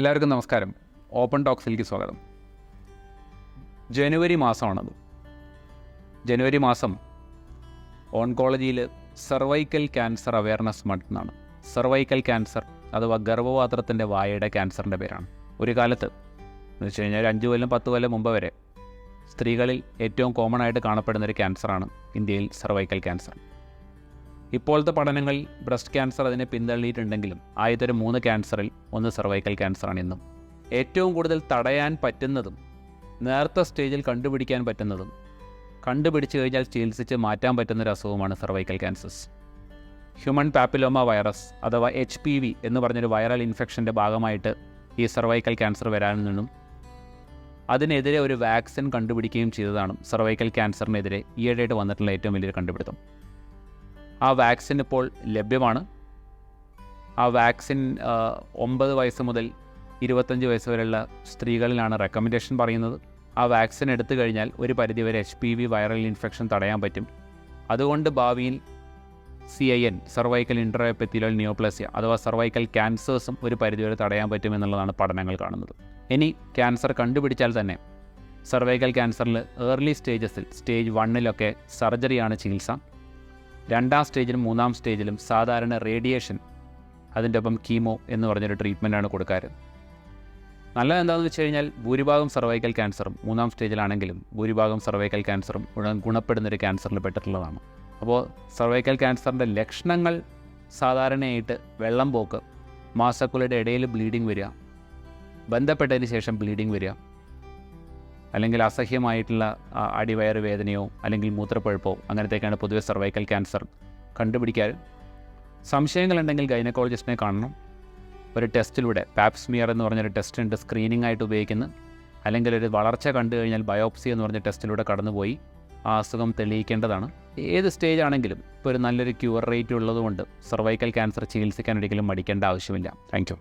എല്ലാവർക്കും നമസ്കാരം. ഓപ്പൺ ടോക്സിലേക്ക് സ്വാഗതം. ജനുവരി മാസമാണത്. ജനുവരി മാസം ഓൺകോളജിയിൽ സർവൈക്കൽ ക്യാൻസർ അവയർനെസ് മന്ത് എന്നാണ്. സർവൈക്കൽ ക്യാൻസർ അഥവാ ഗർഭപാത്രത്തിന്റെ വായയുടെ ക്യാൻസറിന്റെ പേരാണ്. ഒരു കാലത്ത് എന്ന് വെച്ച് കഴിഞ്ഞാൽ ഒരു അഞ്ച് കൊല്ലം പത്ത് കൊല്ലം മുമ്പ് വരെ സ്ത്രീകളിൽ ഏറ്റവും കോമൺ ആയിട്ട് കാണപ്പെടുന്ന ഒരു ക്യാൻസറാണ് ഇന്ത്യയിൽ സർവൈക്കൽ ക്യാൻസർ ഇപ്പോഴത്തെ പഠനങ്ങളിൽ ബ്രസ്റ്റ് ക്യാൻസർ അതിനെ പിന്തള്ളിയിട്ടുണ്ടെങ്കിലും ആദ്യത്തെ മൂന്ന് ക്യാൻസറിൽ ഒന്ന് സർവൈക്കൽ ക്യാൻസറാണ് ഇന്നും. ഏറ്റവും കൂടുതൽ തടയാൻ പറ്റുന്നതും നേരത്തെ സ്റ്റേജിൽ കണ്ടുപിടിക്കാൻ പറ്റുന്നതും കണ്ടുപിടിച്ചു കഴിഞ്ഞാൽ ചികിത്സിച്ച് മാറ്റാൻ പറ്റുന്ന ഒരു അസുഖമാണ് cervical cancers human papilloma virus അഥവാ എച്ച് പി വി എന്ന് പറഞ്ഞൊരു വൈറൽ ഇൻഫെക്ഷന്റെ ഭാഗമായിട്ട് ഈ സർവൈക്കൽ ക്യാൻസർ വരാനിൽ നിന്നും അതിനെതിരെ ഒരു വാക്സിൻ കണ്ടുപിടിക്കുകയും ചെയ്തതാണ് സർവൈക്കൽ ക്യാൻസറിനെതിരെ ഈയിടെയായിട്ട് വന്നിട്ടുള്ള ഏറ്റവും വലിയൊരു കണ്ടുപിടുത്തം. ആ വാക്സിൻ ഇപ്പോൾ ലഭ്യമാണ്. ആ വാക്സിൻ ഒമ്പത് വയസ്സ് മുതൽ ഇരുപത്തഞ്ച് വയസ്സ് വരെയുള്ള സ്ത്രീകളിലാണ് റെക്കമെൻഡേഷൻ പറയുന്നത്. ആ വാക്സിൻ എടുത്തു കഴിഞ്ഞാൽ ഒരു പരിധിവരെ H P V viral infection തടയാൻ പറ്റും. അതുകൊണ്ട് ഭാവിയിൽ C I N cervical intraepithelial neoplasia അഥവാ സർവൈക്കൽ ക്യാൻസേഴ്സും ഒരു പരിധിവരെ തടയാൻ പറ്റും എന്നുള്ളതാണ് പഠനങ്ങൾ കാണുന്നത്. ഇനി ക്യാൻസർ കണ്ടുപിടിച്ചാൽ തന്നെ സർവൈക്കൽ ക്യാൻസറിൽ ഏർലി സ്റ്റേജസിൽ സ്റ്റേജ് വണ്ണിലൊക്കെ സർജറിയാണ് ചികിത്സ. രണ്ടാം സ്റ്റേജിലും മൂന്നാം സ്റ്റേജിലും സാധാരണ റേഡിയേഷൻ അതിന്റെ ഒപ്പം കീമോ എന്ന് പറഞ്ഞൊരു ട്രീറ്റ്മെന്റാണ് കൊടുക്കാറ്. നല്ലത് എന്താണെന്ന് വെച്ച് കഴിഞ്ഞാൽ ഭൂരിഭാഗം സർവൈക്കൽ ക്യാൻസറും മൂന്നാം സ്റ്റേജിലാണെങ്കിലും ഭൂരിഭാഗം സർവൈക്കൽ ക്യാൻസറും ഗുണപ്പെടുന്നൊരു ക്യാൻസറിൽ പെട്ടിട്ടുള്ളതാണ്. അപ്പോൾ സർവൈക്കൽ ക്യാൻസറിന്റെ ലക്ഷണങ്ങൾ സാധാരണയായിട്ട് വെള്ളം പോക്ക് മാസക്കുലയുടെ ഇടയിൽ ബ്ലീഡിങ് വരിക ബന്ധപ്പെട്ടതിന് ശേഷം ബ്ലീഡിങ് വരിക അല്ലെങ്കിൽ അസഹ്യമായിട്ടുള്ള അടിവയറ് വേദനയോ അല്ലെങ്കിൽ മൂത്രപ്പഴുപ്പോ അങ്ങനത്തേക്കാണ് പൊതുവെ സർവൈക്കൽ ക്യാൻസർ കണ്ടുപിടിക്കാൻ സംശയങ്ങളുണ്ടെങ്കിൽ ഗൈനക്കോളജിസ്റ്റിനെ കാണണം. ഒരു ടെസ്റ്റിലൂടെ പാപ്സ്മിയർ എന്ന് പറഞ്ഞൊരു ടെസ്റ്റ് ഉണ്ട് സ്ക്രീനിങ് ആയിട്ട് ഉപയോഗിക്കുന്നത് അല്ലെങ്കിൽ ഒരു വളർച്ച കണ്ടു കഴിഞ്ഞാൽ ബയോപ്സി എന്ന് പറഞ്ഞ ടെസ്റ്റിലൂടെ കടന്നുപോയി ആ അസുഖം തെളിയിക്കേണ്ടതാണ്. ഏത് സ്റ്റേജ് ആണെങ്കിലും ഇപ്പോൾ ഒരു നല്ലൊരു ക്യൂർ റേറ്റ് ഉള്ളതുകൊണ്ട് സർവൈക്കൽ ക്യാൻസർ ചികിത്സിക്കാൻ ഒരിക്കലും മടിക്കേണ്ട ആവശ്യമില്ല. താങ്ക്